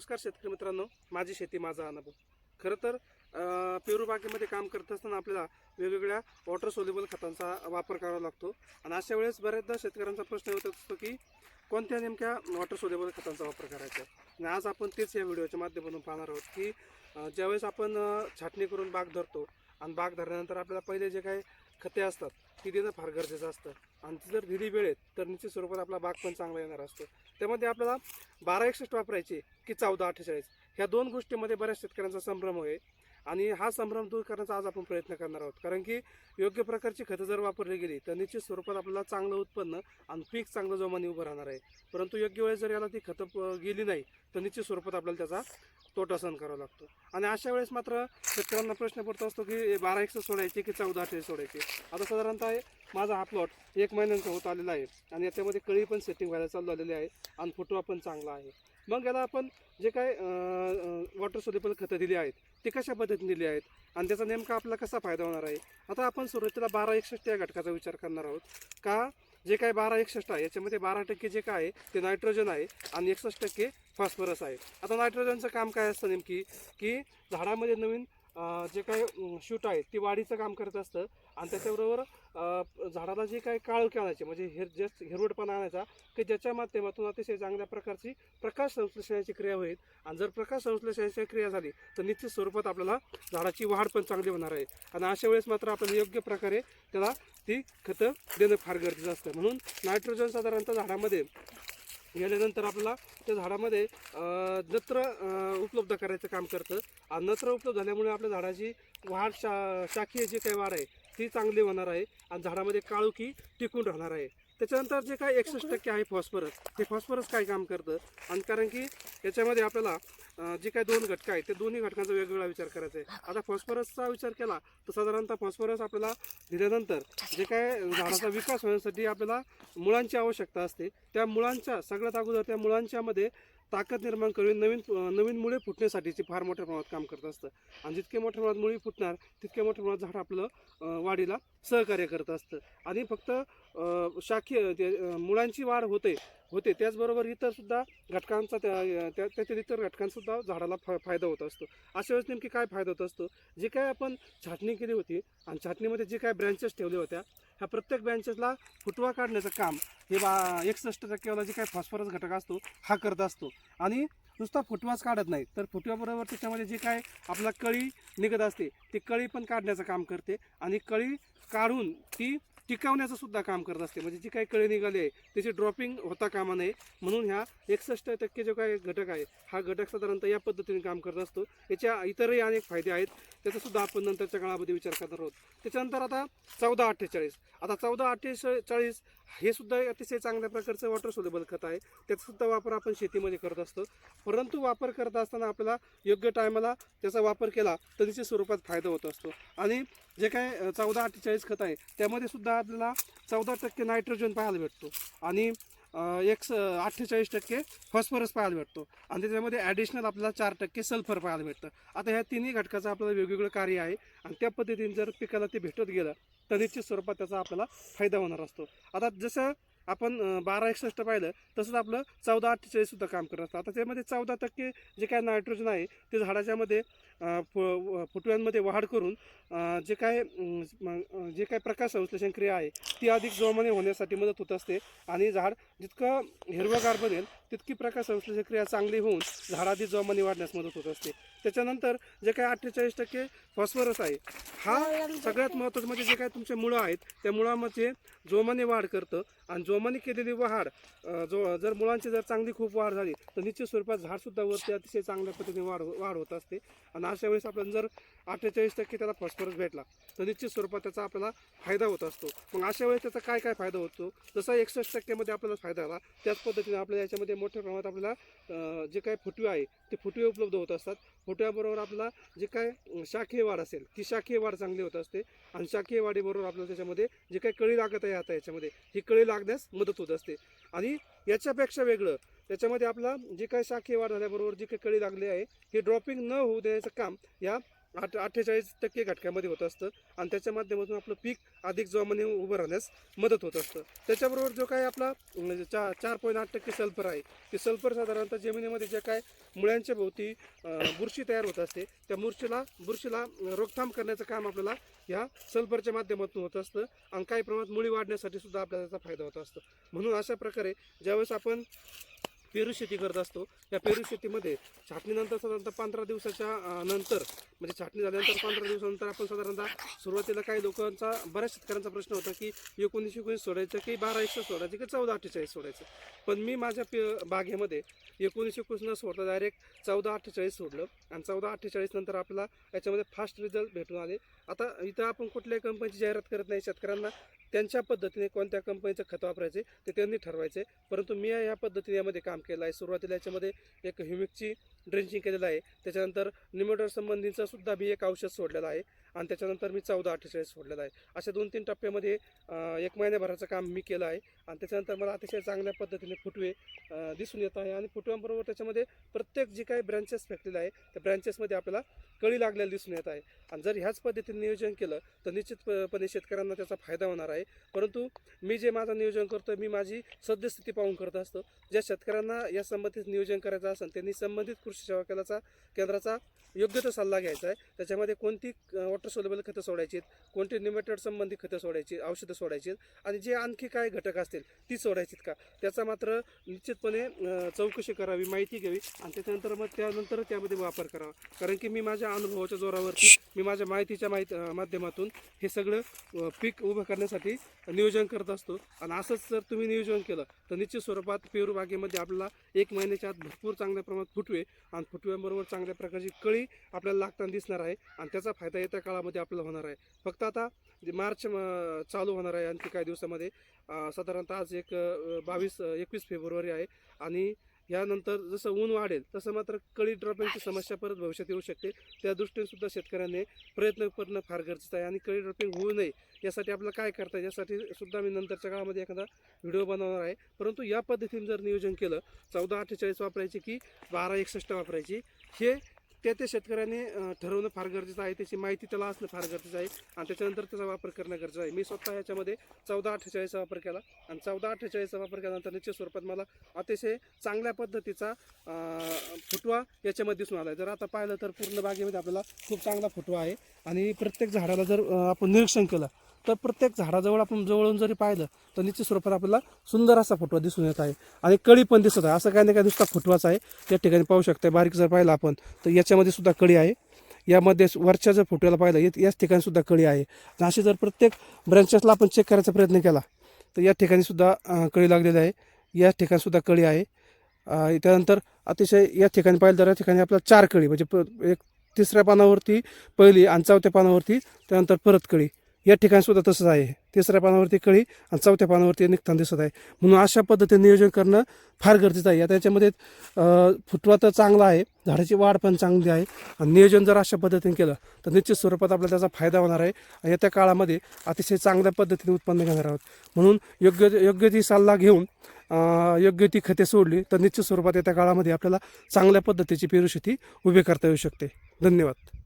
नमस्कार शेतकरी मित्रांनो. माझी शेती माझा अनुभव. खरं तर पेरूबागेमध्ये काम करत असताना आपल्याला वेगवेगळ्या वॉटर सोल्युबल खतांचा वापर करावा लागतो. आणि अशा वेळेस बऱ्याचदा शेतकऱ्यांचा प्रश्न होत असतो की कोणत्या नेमक्या वॉटर सोल्युबल खतांचा वापर करायचा? आणि आज आपण तेच या व्हिडिओच्या माध्यमातून पाहणार आहोत की ज्यावेळेस आपण छाटणी करून बाग धरतो आणि बाग धरल्यानंतर आपल्याला पहिले जे काही खते असतात ती देणं फार गरजेचं असतं. आणि ती जर दिली वेळेत तर निश्चित स्वरूपात आपला बाग पण चांगला येणार असतो. त्यामध्ये आपल्याला बारा एकसष्ट वापरायचे की चौदा अठ्ठेचाळीस. ह्या दोन गोष्टीमध्ये बऱ्याच शेतकऱ्यांचा संभ्रम आहे. आणि हा संभ्रम दूर करण्याचा आज आपण प्रयत्न करणार आहोत. कारण की योग्य प्रकारची खतं जर वापरली गेली तर निश्चित स्वरूपात आपल्याला चांगलं उत्पन्न आणि पीक चांगलं जोमाने उभं राहणार आहे. परंतु योग्य वेळेस जर याला ती खतं गेली नाही तर निश्चित स्वरूपात आपल्याला त्याचा तोटा सहन करावा लागतो. आणि अशा वेळेस मात्र शेतकऱ्यांना प्रश्न पडतो असतो की बारा एकशे सोडायची की चौदा अठरा सोडायची? आता साधारणतः माझा हा प्लॉट एक महिन्यांचा होत आलेला आहे आणि याच्यामध्ये कळी पण सेटिंग व्हायला चालू आलेली आहे आणि फुटवा पण चांगला आहे. मग याला आपण जे काय वॉटर सोल्युबल खतं दिली आहेत ती कशा पद्धतीने दिली आहेत आणि त्याचा नेमका आपला कसा फायदा होणार आहे? आता आपण सुरुवातीला बारा एकसष्ट या घटकाचा विचार करणार आहोत. का जे काय बारा एकसष्ट आहे याच्यामध्ये बारा टक्के जे काय आहे ते नायट्रोजन आहे आणि एकसष्ट टक्के फॉस्फरस आहे. आता नायट्रोजनचं काम काय असतं नेमकी? की झाडामध्ये नवीन जे काय शूट आहे ती वाढीचं काम करत असतं. आणि त्याच्याबरोबर झाडाला जे काही काळ आणायचे म्हणजे हिर जस्ट हिरवटपणा आणायचा की ज्याच्या माध्यमातून अतिशय चांगल्या प्रकारची प्रकाश संश्लेषणाची क्रिया होईल. आणि जर प्रकाश संश्लेषणाची क्रिया झाली तर निश्चित स्वरूपात आपल्याला झाडाची वाढ पण चांगली होणार आहे. आणि अशा वेळेस मात्र आपण योग्य प्रकारे त्याला ती खतं देणं फार गरजेचं असतं. म्हणून नायट्रोजन साधारणतः झाडामध्ये गेल्यानंतर आपल्याला त्या झाडामध्ये नत्र उपलब्ध करायचं काम करतं. आणि नत्र उपलब्ध झाल्यामुळे आपल्या झाडाची वाढ शा शाखीय जी काही वाढ आहे ती चांगली होणार आहे. आणि झाडामध्ये काळुकी टिकून राहणार आहे. त्याच्यानंतर जे काय एकसष्ट टक्के आहे फॉस्फरस हे फॉस्फरस काय काम करतं? आणि कारण की याच्यामध्ये आपल्याला जे काही दोन घटक आहेत ते दोन्ही घटकांचा वेगवेगळा विचार करायचा आहे. आता फॉस्फरसचा विचार केला तर साधारणतः फॉस्फरस आपल्याला दिल्यानंतर जे काय झाडाचा विकास होण्यासाठी आपल्याला मुळांची आवश्यकता असते. त्या मुळांच्या सगळ्यात अगोदर त्या मुळांच्यामध्ये ताकद निर्माण करून नवीन नवीन मुळे फुटण्यासाठीचे फार मोठ्या प्रमाणात काम करत असतं. आणि जितके मोठ्या प्रमाणात मुळी फुटणार तितक्या मोठ्या प्रमाणात झाड आपलं वाढीला सहकार्य करत असतं. आणि फक्त शाखीय ते मुळांची वाढ होते होते त्याचबरोबर इतर सुद्धा घटकांचा त्या त्या- त्यातील इतर घटकांसुद्धा झाडाला फा फायदा होत असतो. अशा वेळेस नेमकी काय फायदा होत असतो? जे काय आपण छाटणी केली होती आणि छाटणीमध्ये जे काय ब्रँचेस ठेवल्या होत्या ह्या प्रत्येक बँचेसला फुटवा काढण्याचं काम हे बा एकसष्ट टक्केवाला जे काय फॉस्फरस घटक असतो हा करत असतो. आणि नुसता फुटवाच काढत नाही. तर फुटव्याबरोबर त्याच्यामध्ये जे काय आपला कळी निघत असते ती कळी पण काढण्याचं काम करते. आणि कळी काढून ती टिकवण्याचं सुद्धा काम करत असते. म्हणजे जी काही कळे निघाली आहे त्याची ड्रॉपिंग होता कामा नये. म्हणून ह्या एकसष्ट टक्के जो काही घटक आहे हा घटक साधारणतः या पद्धतीने काम करत असतो. याच्या इतरही अनेक फायदे आहेत. त्याचा सुद्धा आपण नंतरच्या काळामध्ये विचार करणार आहोत. त्याच्यानंतर आता चौदा अठ्ठेचाळीस. आता चौदा अठ्ठेचाळीस हे सुद्धा अतिशय चांगल्या प्रकारचं वॉटर सोलेबल खत आहे. त्याचासुद्धा वापर आपण शेतीमध्ये करत असतो. परंतु वापर करत असताना आपल्याला योग्य टायमाला त्याचा वापर केला तर त्याच्या स्वरूपात फायदा होत असतो. आणि जे काय चौदा अठ्ठेचाळीस खत आहे त्यामध्ये सुद्धा आपल्याला चौदा टक्के नायट्रोजन पाहायला भेटतो. आणि एक स अठ्ठेचाळीस टक्के फॉस्फरस पाहायला भेटतो. आणि त्याच्यामध्ये ॲडिशनल आपल्याला चार टक्के सल्फर पाहायला भेटतं. आता ह्या तिन्ही घटकाचं आपल्याला वेगवेगळं कार्य आहे. आणि त्या पद्धतीने जर पिकाला ते भेटत गेलं तर निश्चित स्वरूपात त्याचा आपल्याला फायदा होणार असतो. आता जसं आपण बारा एकसष्ट पाहिलं तसंच आपलं चौदा अठ्ठेचाळीस सुद्धा काम करत असतं. आता त्यामध्ये चौदा टक्के जे काय नायट्रोजन आहे ते झाडाच्यामध्ये फु फुटव्यांमध्ये वाढ करून जे काय जे काय प्रकाश संश्लेषण क्रिया आहे ती अधिक जोमाने होण्यासाठी मदत होत असते. आणि झाड जितकं हिरवगार बनेल तितकी प्रकाश संश्लेषण क्रिया चांगली होऊन झाड अधिक जोमाने वाढण्यास मदत होत असते. त्याच्यानंतर जे काय अठ्ठेचाळीस टक्के फॉस्फरस आहे हा सगळ्यात महत्त्वाचं म्हणजे जे काय तुमचे मुळं आहेत त्या मुळामध्ये जोमाने वाढ करतं. आणि जोमाने केलेली वाढ जो जर मुळांची जर चांगली खूप वाढ झाली तर निश्चित स्वरूपात झाडसुद्धा वरती अतिशय चांगल्या पद्धतीने वाढ वाढ होत असते. आणि अशा वेळेस आपण जर अठ्ठेचाळीस टक्के त्याला फॉस्फरस भेटला. तर निश्चित स्वरूपात त्याचा आपल्याला फायदा होत असतो. मग अशा वेळेस त्याचा काय काय फायदा होतो? जसा एकसष्ट टक्क्यामध्ये आपल्याला फायदा झाला त्याच पद्धतीने आपल्याला याच्यामध्ये मोठ्या प्रमाणात आपल्याला जे काय फुटवे आहे ते फुटवे उपलब्ध होत असतात. फुटव्याबरोबर आपल्याला जे काय शाखीय वाढ असेल ती शाखीय वाढ चांगली होत असते. आणि शाखीय वाढीबरोबर आपल्याला त्याच्यामध्ये जे काही कळी लागत आहे आता याच्यामध्ये ही कळी लागण्यास मदत होत असते. आणि याच्यापेक्षा वेगळं त्याच्यामध्ये आपला जे काही शाखीय वाढ झाल्याबरोबर जी काही कळी लागली आहे हे ड्रॉपिंग न होऊ देण्याचं काम या आठ अठ्ठेचाळीस टक्के घटकामध्ये होत असतं. आणि त्याच्या माध्यमातून आपलं पीक अधिक जोमाने उभं राहण्यास मदत होत असतं. त्याच्याबरोबर जो काय आपला म्हणजे चा चार पॉईंट आठ टक्के सल्फर आहे. ते सल्फर साधारणतः जमिनीमध्ये जे काय मुळ्यांच्या भोवती बुरशी तयार होत असते त्या बुरशीला बुरशीला रोकथाम करण्याचं काम आपल्याला ह्या सल्फरच्या माध्यमातून होत असतं. आणि काही प्रमाणात मुळी वाढण्यासाठी सुद्धा आपल्याला त्याचा फायदा होत असतो. म्हणून अशा प्रकारे ज्यावेळेस आपण पेरू शेती करत असतो. या पेरू शेतीमध्ये छाटणीनंतर साधारणतः पंधरा दिवसाच्या नंतर म्हणजे छाटणी झाल्यानंतर पंधरा दिवसानंतर आपण साधारणतः सुरुवातीला काही लोकांचा बऱ्याच शेतकऱ्यांचा प्रश्न होता की एकोणीस एकोणीस सोडायचं की बारा एकशे सोडायचं की चौदा अठ्ठेचाळीस सोडायचं. पण मी माझ्या पे बागेमध्ये एकोणीस एकोणीस न सोडता डायरेक्ट चौदा अठ्ठेचाळीस सोडलं. आणि चौदा अठ्ठेचाळीस नंतर याच्यामध्ये फास्ट रिझल्ट भेटून आले. आता इथं आपण कुठल्याही कंपनीची जाहिरात करत नाही. शेतकऱ्यांना त्यांच्या पद्धतीने कोणत्या कंपनीचं खत वापरायचे ते त्यांनी ठरवायचे. परंतु मी या पद्धतीने यामध्ये काम केलं आहे. सुरुवातीला याच्यामध्ये एक ह्युमिकची ड्रेंचिंग केलेलं आहे. त्याच्यानंतर निमोटर संबंधीचं सुद्धा मी एक औषध सोडलेलं आहे. आणि त्याच्यानंतर मी चौदा अठ्ठेचाळीस सोडलेला आहे. अशा दोन तीन टप्प्यामध्ये एक महिन्याभराचं काम मी केलं आहे. आणि त्याच्यानंतर मला अतिशय चांगल्या पद्धतीने फुटवे दिसून येत आहे. आणि फुटव्यांबरोबर त्याच्यामध्ये प्रत्येक जी काही ब्रँचेस फेकलेले आहे त्या ब्रँचेसमध्ये आपल्याला कळी लागलेली दिसून येत आहे. आणि जर ह्याच पद्धतीने नियोजन केलं तर निश्चितपणे शेतकऱ्यांना त्याचा फायदा होणार आहे. परंतु मी जे माझं नियोजन करतो मी माझी सद्यस्थिती पाहून करत असतो. ज्या शेतकऱ्यांना या संबंधित नियोजन करायचं असेल त्यांनी संबंधित कृषी सेवा केंद्राचा केंद्राचा योग्य तो सल्ला घ्यायचा आहे. त्याच्यामध्ये कोणती वॉटर सोलेबल खतं सोडायची आहेत कोणते निमेटेड संबंधी खतं सोडायची औषधं सोडायची आहेत आणि जे आणखी काय घटक असतील ती सोडायची आहेत का? त्याचा मात्र निश्चितपणे चौकशी करावी माहिती घ्यावी आणि त्याच्यानंतर मग त्यानंतर त्यामध्ये वापर करावा. कारण की मी माझ्या अनुभवाच्या जोरावरती मी माझ्या माहितीच्या माहिती माध्यमातून हे सगळं पीक उभं करण्यासाठी नियोजन करत असतो. आणि असंच जर तुम्ही नियोजन केलं तर निश्चित स्वरूपात पेरू बागेमध्ये आपल्याला एक महिन्याच्या आत भरपूर चांगल्या प्रमाणात फुटवे आणि फुटव्यांबरोबर चांगल्या प्रकारची कळी आपल्याला लागताना दिसणार आहे आणि त्याचा फायदा येत्या काळामध्ये आपल्याला होणार आहे. फक्त आता जे मार्च चालू होणार आहे आणखी काही दिवसामध्ये साधारणतः आज एक बावीस एकवीस फेब्रुवारी आहे. आणि यानंतर जसं ऊन वाढेल तसं मात्र कळी ड्रॉपिंगची समस्या परत भविष्यात येऊ शकते. त्या दृष्टीने सुद्धा शेतकऱ्यांनी प्रयत्न करणं फार गरजेचं आहे. आणि कळी ड्रॉपिंग होऊ नये यासाठी आपल्याला काय करता येईल यासाठी सुद्धा मी नंतरच्या काळामध्ये एखादा व्हिडिओ बनवणार आहे. परंतु या पद्धतीने जर नियोजन केलं चौदा अठ्ठेचाळीस वापरायची की बारा एकसष्ट वापरायची हे त्या त्या शेतकऱ्यांनी ठरवणं फार गरजेचं आहे. त्याची माहिती त्याला असणं फार गरजेचं आहे. आणि त्याच्यानंतर त्याचा वापर करणं गरजेचं आहे. मी स्वतः याच्यामध्ये चौदा अठ्ठेचाळीसचा वापर केला. आणि चौदा अठ्ठेचाळीसचा वापर केल्यानंतर निश्चित स्वरूपात मला अतिशय चांगल्या पद्धतीचा फुटवा याच्यामध्ये दिसून आला आहे जर आता पाहिलं तर पूर्ण बागेमध्ये आपल्याला खूप चांगला फुटवा आहे. आणि प्रत्येक झाडाला जर आपण निरीक्षण केलं तर प्रत्येक झाडाजवळ आपण जवळून जरी पाहिलं तर निश्चित स्वरूपात आपल्याला सुंदर असा फुटवा दिसून येत आहे. आणि कळी पण दिसत आहे. असं काही नाही काय नुसता फुटवाच आहे. या ठिकाणी पाहू शकता बारीक जर पाहिलं आपण तर याच्यामध्ये सुद्धा कळी आहे. यामध्ये वरच्या जर फुटव्याला पाहिलं याच ठिकाणी सुद्धा कळी आहे. आणि अशी जर प्रत्येक ब्रँचेसला आपण चेक करायचा प्रयत्न केला तर या ठिकाणी सुद्धा कळी लागलेली आहे. या ठिकाणी सुद्धा कळी आहे. त्यानंतर अतिशय या ठिकाणी पाहिलं तर या ठिकाणी आपल्याला चार कळी म्हणजे एक तिसऱ्या पानावरती पहिली आणि चौथ्या पानावरती त्यानंतर परत कळी. या ठिकाणी सुद्धा तसंच आहे. तिसऱ्या पानावरती कळी आणि चौथ्या पानावरती निघताना दिसत आहे. म्हणून अशा पद्धतीने नियोजन करणं फार गरजेचं आहे. या त्याच्यामध्ये फुटवा तर चांगला आहे झाडाची वाढ पण चांगली आहे आणि नियोजन जर अशा पद्धतीने केलं तर निश्चित स्वरूपात आपल्याला त्याचा फायदा होणार आहे आणि येत्या काळामध्ये अतिशय चांगल्या पद्धतीने उत्पन्न घेणार आहोत. म्हणून योग्य योग्य ती सल्ला घेऊन योग्य ती खते सोडली तर निश्चित स्वरूपात येत्या काळामध्ये आपल्याला चांगल्या पद्धतीची पेरू शेती उभी करता येऊ शकते. धन्यवाद.